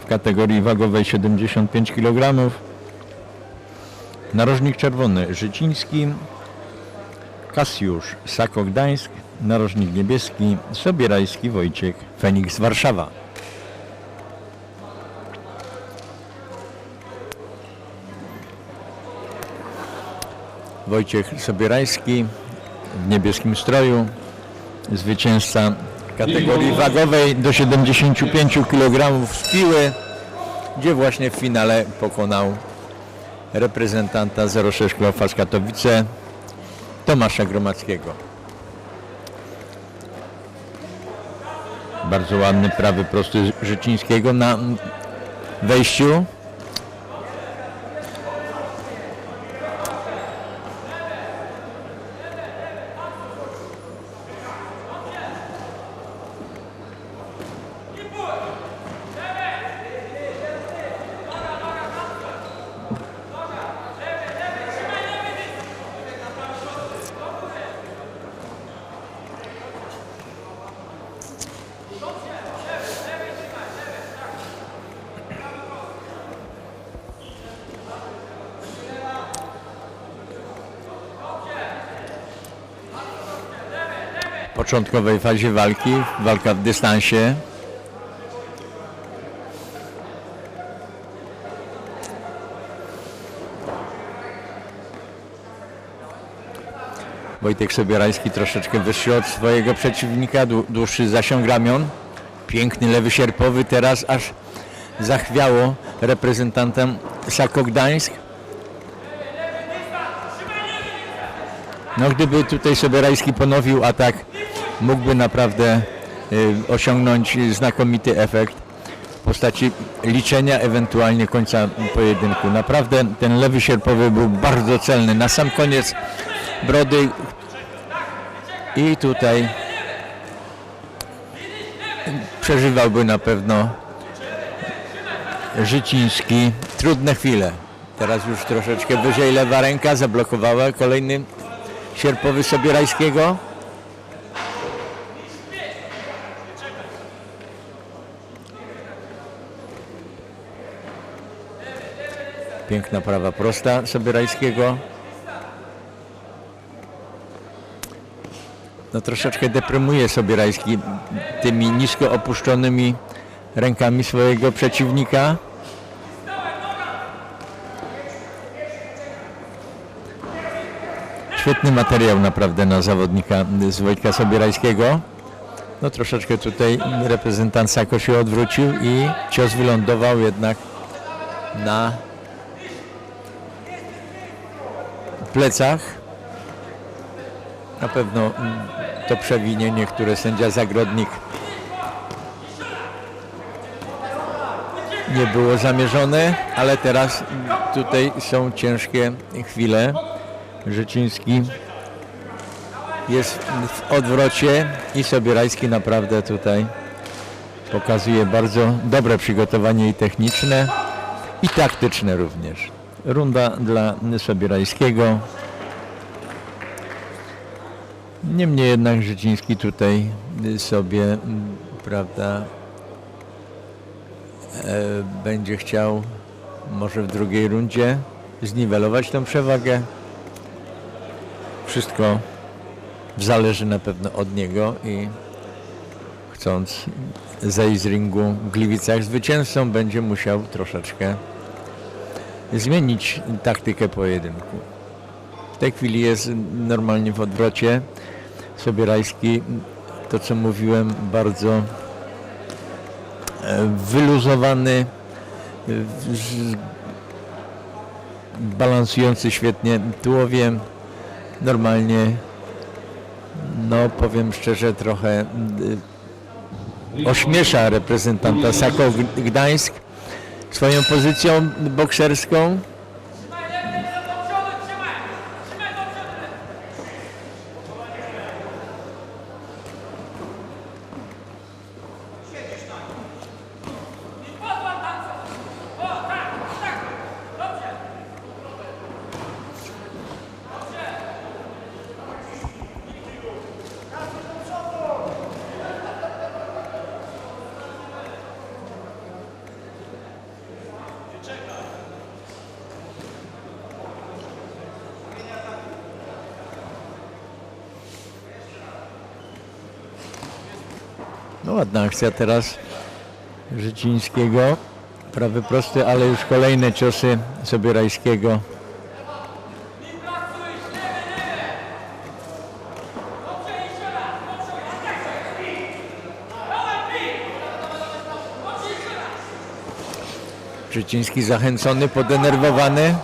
w kategorii wagowej 75 kg. Narożnik czerwony Życiński, Kasiusz Sako Gdańsk, narożnik niebieski Sobierajski Wojciech Feniks Warszawa. Wojciech Sobierajski w niebieskim stroju, zwycięzca kategorii wagowej do 75 kg z piły, gdzie właśnie w finale pokonał reprezentanta 06 Klofas Katowice Tomasza Gromackiego. Bardzo ładny prawy prosty Życińskiego na wejściu. Początkowej fazie walki, walka w dystansie. Wojtek Sobierajski troszeczkę wyższy od swojego przeciwnika, dłu- dłuższy zasięg ramion. Piękny lewy sierpowy, teraz aż zachwiało reprezentantem Sako Gdańsk. No gdyby tutaj Sobierajski ponowił atak, mógłby naprawdę y, osiągnąć znakomity efekt w postaci liczenia ewentualnie końca pojedynku. Naprawdę ten lewy sierpowy był bardzo celny. Na sam koniec Brody i tutaj przeżywałby na pewno Życiński trudne chwile. Teraz już troszeczkę wyżej lewa ręka zablokowała kolejny sierpowy Sobierajskiego. Piękna prawa prosta Sobierajskiego. No troszeczkę deprymuje Sobierajski tymi nisko opuszczonymi rękami swojego przeciwnika. Świetny materiał naprawdę na zawodnika z Wojtka Sobierajskiego. No troszeczkę tutaj reprezentant Sako się odwrócił i cios wylądował jednak na plecach. Na pewno mm, to przewinienie, które sędzia Zagrodnik nie było zamierzone, ale teraz tutaj są ciężkie chwile. Życiński jest w odwrocie i Sobierajski naprawdę tutaj pokazuje bardzo dobre przygotowanie i techniczne i taktyczne również. Runda dla Sobierajskiego. Niemniej jednak Życiński tutaj sobie, prawda, e, będzie chciał może w drugiej rundzie zniwelować tę przewagę. Wszystko zależy na pewno od niego i chcąc zejść z ringu w Gliwicach zwycięzcą będzie musiał troszeczkę zmienić taktykę pojedynku. W tej chwili jest normalnie w odwrocie. Sobierajski, to co mówiłem, bardzo e, wyluzowany, e, balansujący świetnie tułowiem. Normalnie, no powiem szczerze, trochę y, ośmiesza reprezentanta Sako G- Gdańsk swoją pozycją bokserską. No ładna akcja teraz Życińskiego. Prawy prosty, ale już kolejne ciosy Sobierajskiego. Życiński zachęcony, podenerwowany.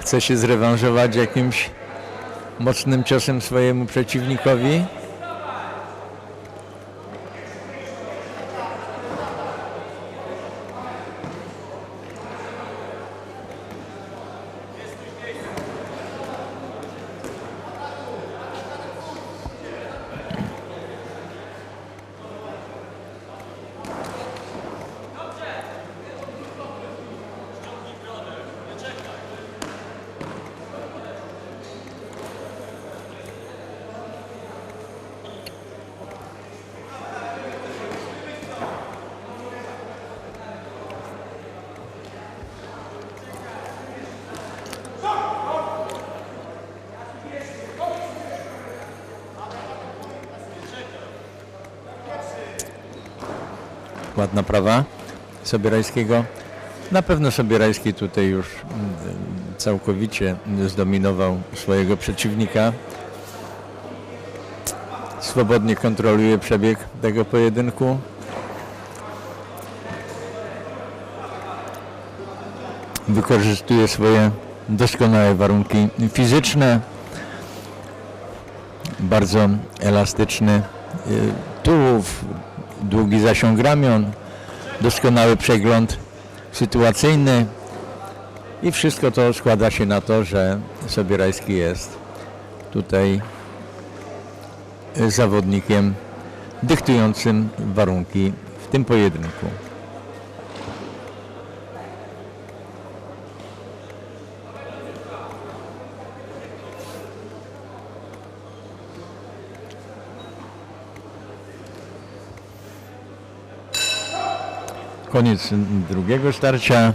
Chce się zrewanżować jakimś mocnym ciosem swojemu przeciwnikowi. Ładna prawa Sobierajskiego. Na pewno Sobierajski tutaj już mm, całkowicie zdominował swojego przeciwnika. Swobodnie kontroluje przebieg tego pojedynku. Wykorzystuje swoje doskonałe warunki fizyczne. Bardzo elastyczny y, długi zasiąg ramion, doskonały przegląd sytuacyjny i wszystko to składa się na to, że Sobierajski jest tutaj zawodnikiem dyktującym warunki w tym pojedynku. Koniec drugiego starcia.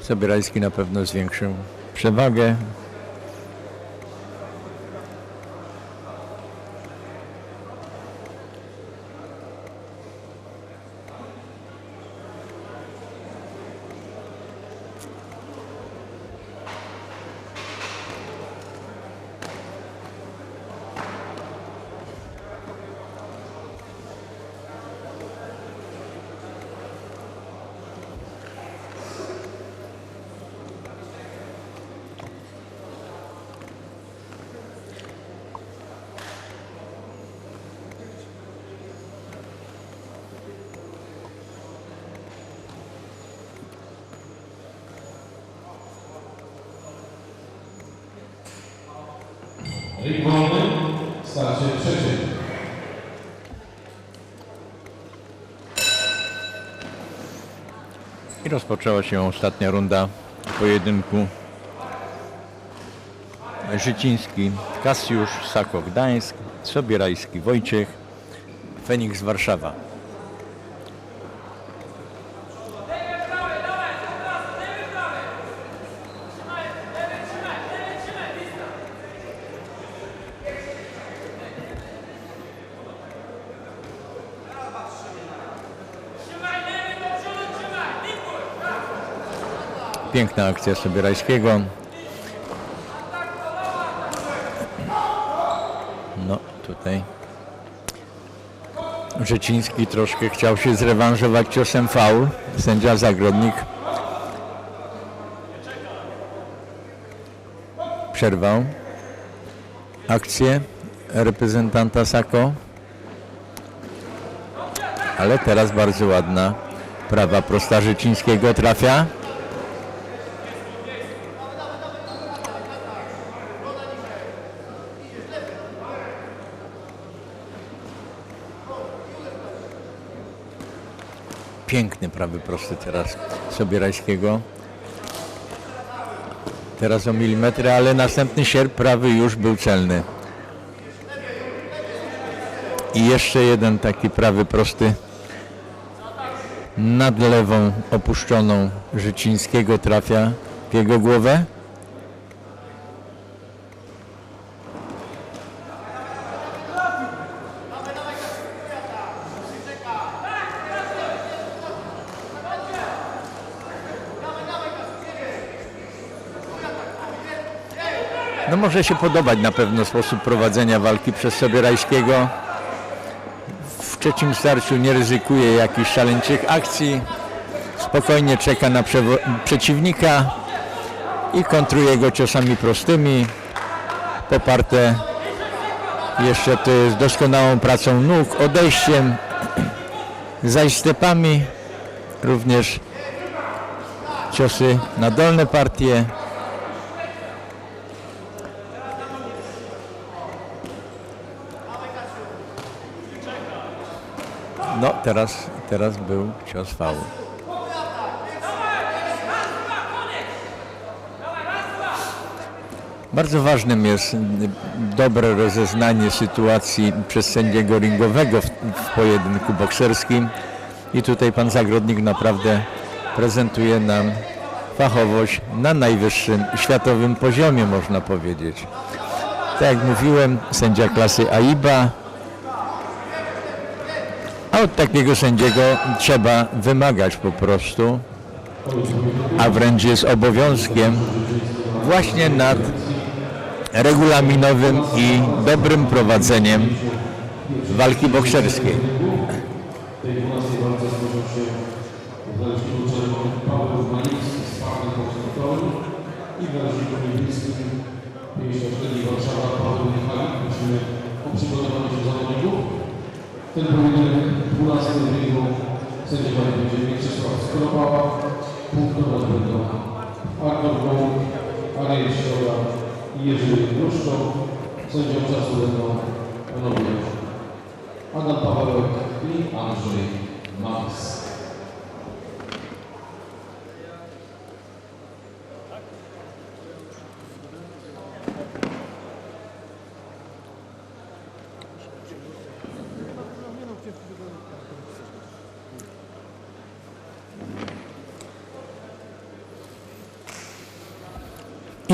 Sobierajski na pewno zwiększył przewagę. Wolny, starcie. I rozpoczęła się ostatnia runda pojedynku. Życiński, Kasiusz, Sako Gdańsk, Sobierajski Wojciech, Feniks Warszawa. Piękna akcja Sobierajskiego. No tutaj Rzeciński troszkę chciał się zrewanżować ciosem faul. Sędzia Zagrodnik przerwał akcję reprezentanta Sako. Ale teraz bardzo ładna prawa prosta Rzecińskiego trafia. Piękny prawy prosty teraz Sobierajskiego. Teraz o milimetry, ale następny sierp prawy już był celny. I jeszcze jeden taki prawy prosty nad lewą opuszczoną Życińskiego trafia w jego głowę. No może się podobać na pewno sposób prowadzenia walki przez Sobierajskiego. W trzecim starciu nie ryzykuje jakichś szaleńczych akcji. Spokojnie czeka na przeciwnika i kontruje go ciosami prostymi. Poparte jeszcze to jest doskonałą pracą nóg, odejściem, zaś stepami. Również ciosy na dolne partie. Teraz, teraz był cios faul. Bardzo ważnym jest dobre rozeznanie sytuacji przez sędziego ringowego w, w pojedynku bokserskim i tutaj pan Zagrodnik naprawdę prezentuje nam fachowość na najwyższym światowym poziomie można powiedzieć. Tak jak mówiłem, sędzia klasy AIBA, a od takiego sędziego trzeba wymagać po prostu, a wręcz jest obowiązkiem właśnie nad regulaminowym i dobrym prowadzeniem walki bokserskiej. W tej 12 walce złożył się w należniku czerwonym Paweł Malicki z Partii Konstytucji i w należniku niebieskim 54 Warszawa Paweł Michalik. Prosimy o przygotowanie się zawodników. Ten pojedynek 12 ringu sędziować będzie Mieczysław Skropała, punktowa będą Artur Gołąb, Ariel Ściola i Jerzy Gruszko. Sędzią czasu będą panowie Adam Pawełek i Andrzej Max.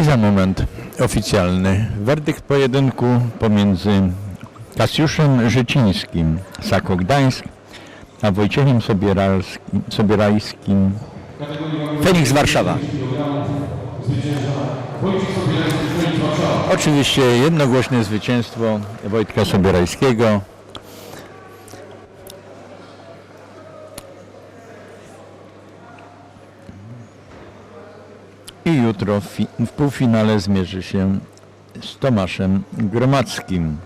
I za moment oficjalny werdykt pojedynku pomiędzy Kasiuszem Życińskim, Sako Gdańsk, a Wojciechem Sobieralskim, Sobierajskim, Feniks Warszawa. Oczywiście jednogłośne zwycięstwo Wojtka Sobierajskiego. I jutro w, fi- w półfinale zmierzy się z Tomaszem Gromackim.